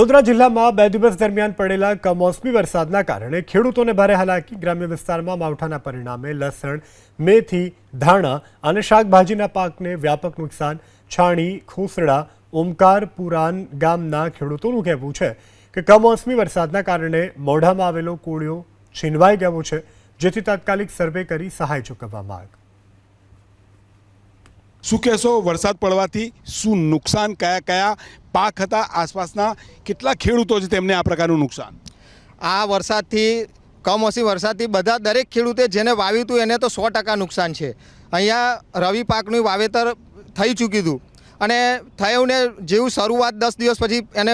વડોદરા જિલ્લામાં બે દિવસ દરમિયાન પડેલા કમોસમી વરસાદના કારણે ખેડૂતોને ભારે હાલાકી, ગ્રામ્ય વિસ્તારમાં માવઠાના પરિણામે લસણ, મેથી, ધાણા અને શાકભાજીના પાકને વ્યાપક નુકસાન. છાણી, ખોસડા, ઓમકાર, પુરાન ગામના ખેડૂતોનું કહેવું છે કે કમોસમી વરસાદના કારણે મોઢામાં આવેલો કોળિયો છીનવાઈ ગયો છે, જેથી તાત્કાલિક સર્વે કરી સહાય ચૂકવવા માંગ. શું કહેશો? વરસાદ પડવાથી શું નુકસાન? કયા કયા પાક હતા? આસપાસના કેટલા ખેડૂતો છે તેમને આ પ્રકારનું નુકસાન? આ વરસાદથી, કમોસમી વરસાદથી બધા દરેક ખેડૂતે જેને વાવ્યું હતું એને તો સો ટકા નુકસાન છે. અહીંયા રવિ પાકનું વાવેતર થઈ ચૂક્યું હતું. અને થયું ને જેવું શરૂઆત દસ દિવસ પછી એને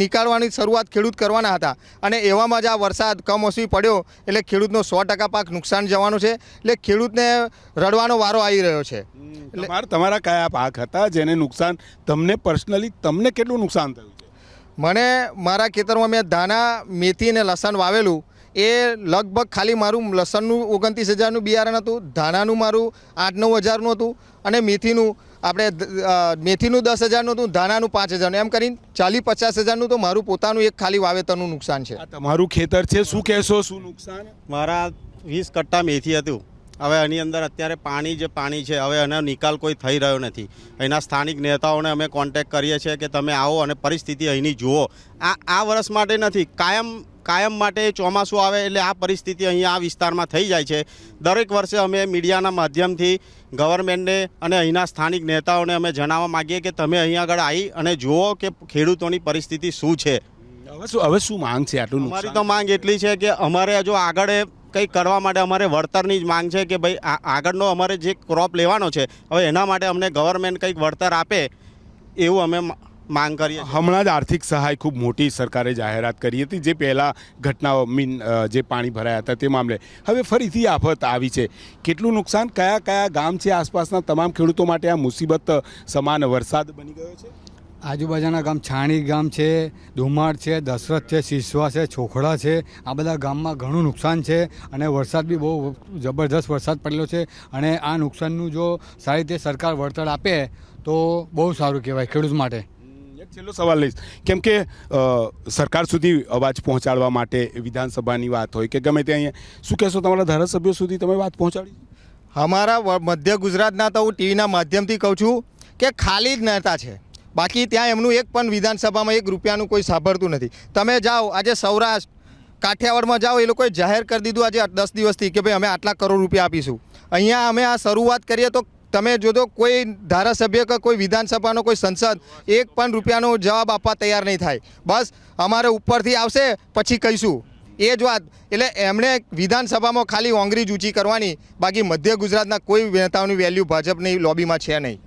નીકાળવાની શરૂઆત ખેડૂત કરવાના હતા. અને એવામાં જ આ વરસાદ કમોસમી પડ્યો એટલે ખેડૂતનો સો ટકા પાક નુકસાન જવાનું છે એટલે ખેડૂતને રડવાનો વારો આવી રહ્યો છે. તમારા તમારા કયા પાક હતા જેને નુકસાન તમને પર્સનલી તમને કેટલું નુકસાન થયું છે? મને મારા ખેતરમાં મેં ધાના મેથી અને લસણ વાવેલું. એ લગભગ ખાલી મારું લસણનું ઓગણત્રીસ હજારનું બિયારણ હતું ધાણાનું મારું આઠ નવ હજારનું હતું અને મેથીનું આપણે મેથીનું દસ હજારનું હતું ધાણાનું પાંચ હજારનું. એમ કરીને ચાલીસ પચાસ હજારનું તો મારું પોતાનું એક ખાલી વાવેતરનું નુકસાન છે. આ તમારું ખેતર છે શું કહેશો શું નુકસાન? મારા વીસ કટ્ટા મેથી હતું. હવે એની અંદર અત્યારે પાણી જે પાણી છે. હવે એનો નિકાલ કોઈ થઈ રહ્યો નથી. અહીંના સ્થાનિક નેતાઓને અમે કોન્ટેક કરીએ છીએ કે તમે આવો અને પરિસ્થિતિ અહીંની જુઓ. આ આ વર્ષ માટે નથી કાયમ કાયમ માટે ચોમાસું આવે એટલે આ પરિસ્થિતિ અહીં આ વિસ્તારમાં થઈ જાય છે. દરેક વર્ષે અમે મીડિયાના માધ્યમથી ગવર્મેન્ટને અને અહીંના સ્થાનિક નેતાઓને અમે જણાવવા માગીએ કે તમે અહીં આગળ આવી અને જુઓ કે ખેડૂતોની પરિસ્થિતિ શું છે. હવે શું હવે શું માંગ છે? આટલું અમારી તો માંગ એટલી છે કે અમારે જો આગળ કંઈક કરવા માટે અમારે વળતરની જ માંગ છે કે ભાઈ આગળનો અમારે જે ક્રોપ લેવાનો છે, હવે એના માટે અમને ગવર્મેન્ટ કંઈક વળતર આપે એવું અમે માંગ કરીએ હમણાં જ આર્થિક સહાય ખૂબ મોટી સરકારે જાહેરાત કરી હતી, જે પહેલાં ઘટનાઓ, મીન જે પાણી ભરાયા હતા તે મામલે. હવે ફરીથી આફત આવી છે. કેટલું નુકસાન? કયા કયા ગામ છે આસપાસના તમામ ખેડૂતો માટે આ મુસીબત સમાન વરસાદ બની ગયો છે? આજુબાજુના ગામ છાણી ગામ છે ધુમાડ છે દશરથ છે સિસવા છે છોખડા છે આ બધા ગામમાં ઘણું નુકસાન છે અને વરસાદ બી બહુ જબરદસ્ત વરસાદ પડેલો છે અને આ નુકસાનનું જો સારી રીતે સરકાર વળતર આપે તો બહુ સારું કહેવાય ખેડૂત માટે. એક છેલ્લો સવાલ લઈશ. કેમ કે સરકાર સુધી અવાજ પહોંચાડવા માટે વિધાનસભાની વાત હોય કે ગમે તે અહીંયા શું કહેશો તમારા ધારાસભ્યો સુધી તમે વાત પહોંચાડી? અમારા મધ્ય ગુજરાતના તો હું ટીવીના માધ્યમથી કહું છું કે ખાલી જ નેતા છે. બાકી ત્યાં એમનું એક પણ વિધાનસભામાં એક રૂપિયાનું કોઈ સાંભળતું નથી. તમે જાઓ, આજે સૌરાષ્ટ્ર, કાઠિયાવાડમાં જાઓ, એ લોકોએ જાહેર કરી દીધું આજે દસ દિવસથી કે ભાઈ અમે આટલા કરોડ રૂપિયા આપીશું. અહીંયા અમે આ શરૂઆત કરીએ તો તમે જોજો, કોઈ ધારાસભ્ય કે કોઈ વિધાનસભાનો, કોઈ સંસદ એક પણ રૂપિયાનો જવાબ આપવા તૈયાર નહીં થાય. બસ, અમારે ઉપરથી આવશે, પછી કહીશું. એ જ વાત. એટલે એમણે વિધાનસભામાં ખાલી ઓંગરી ઊંચી કરવાની. બાકી મધ્ય ગુજરાતના કોઈ નેતાઓની વેલ્યુ ભાજપની લોબીમાં છે નહીં.